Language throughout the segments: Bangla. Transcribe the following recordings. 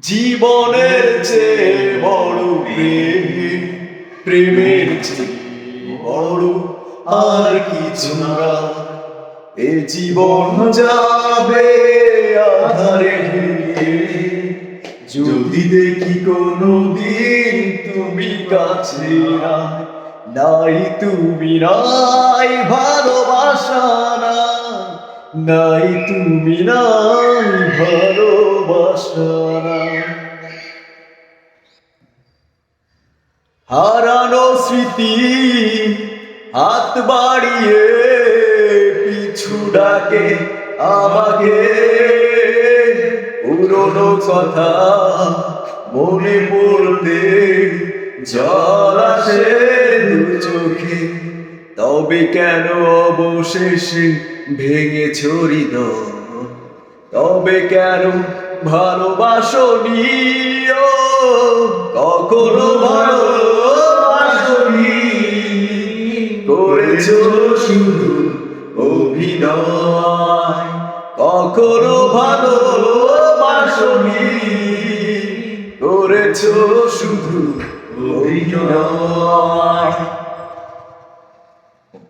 জীবনের চেয়ে বড় প্রেম, প্রেমের চেয়ে বড় আর কিছু না। এ জীবন যাবে আধারে যদি দেখি কোনো দিন তুমি কাছে নাই তুমি নাই, ভালোবাসা না নাই তুমি নাই ভালোবাসা হারানো স্মৃতি হাত বাড়িয়ে পিছু ডাকে আমাকে। পুরনো কথা মনে পড়তে জল আসে তবে কেন অবশেষে ভেঙে ছড়ি তবে কেন ভালোবাসনি কখনো ভালোবাসনি? করেছ শুধু অভিনয়? কখনো ভালোবাসনি? করেছ শুধু অভিনয়?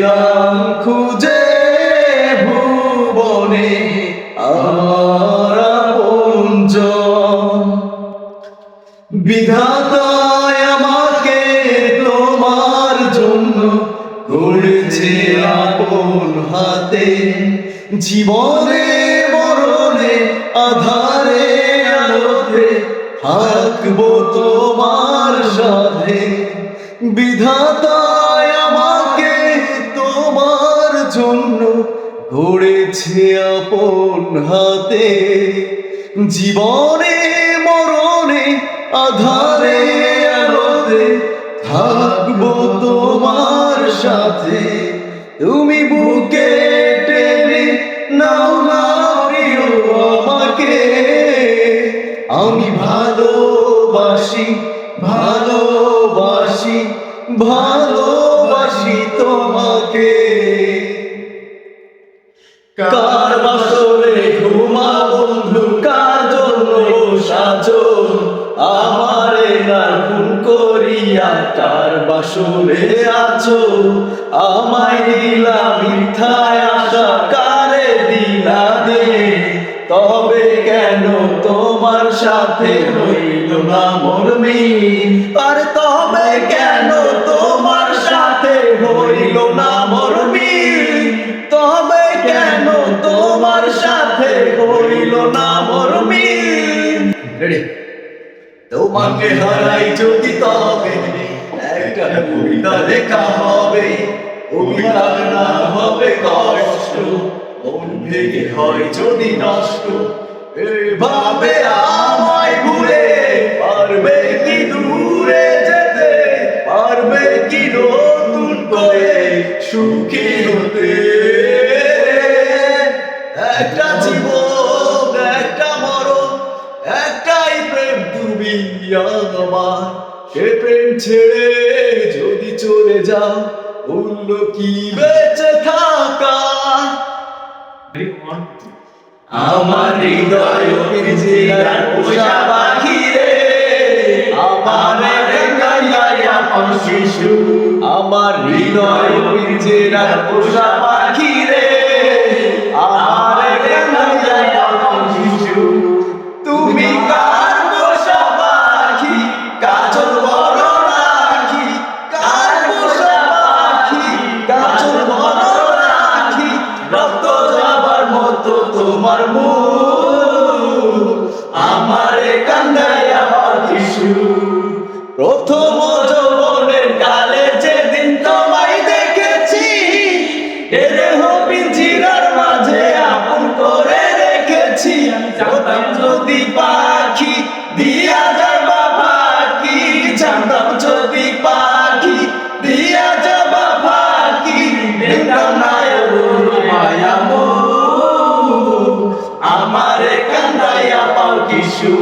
পেলাম খুঁজে ভুবনে আমার আপনজন। বিধাতায় আমাকে তোমার জন্য গড়েছে আপন হাতে জীবনে, মরণে, আধারে, আলোতে থাকব তোমার সাথে বিধাতায় গড়েছে আপন হাতে। জীবনে, মরণে, আধারে, আলোতে থাকব তোমার সাথে। তুমি বুকে টেনে নাও না আমাকে। আমি ভালোবাসি ভালোবাসি ভালোবাসি তোমাকে। কার বাসরে ঘুমা বন্ধু? কার জন্য আমারে না খুন করিয়া কার বাসরে আছো আমায় দিলা মিথ্যায় আশা, কারে দিলা দে? তবে কেন তোমার সাথে হইল না মোর মিল? আর তবে কেন তোমার তোমার সাথে হইল না তোমাকে হারাই যদি তবে একটা কবিতা লেখা হবে না হবে কষ্ট। মন ভেঙে হয় যদি নষ্ট, এভাবে আমায় ভুলে পারবে কি দূরে যেতে? পারবে কি নতুন করে সুখী ছেড়ে যদি চলে যাও অন্য কি বেঁচে থাকা? আমার হৃদয় তোমার মুখ আমারে আমার শিশু প্রথম You.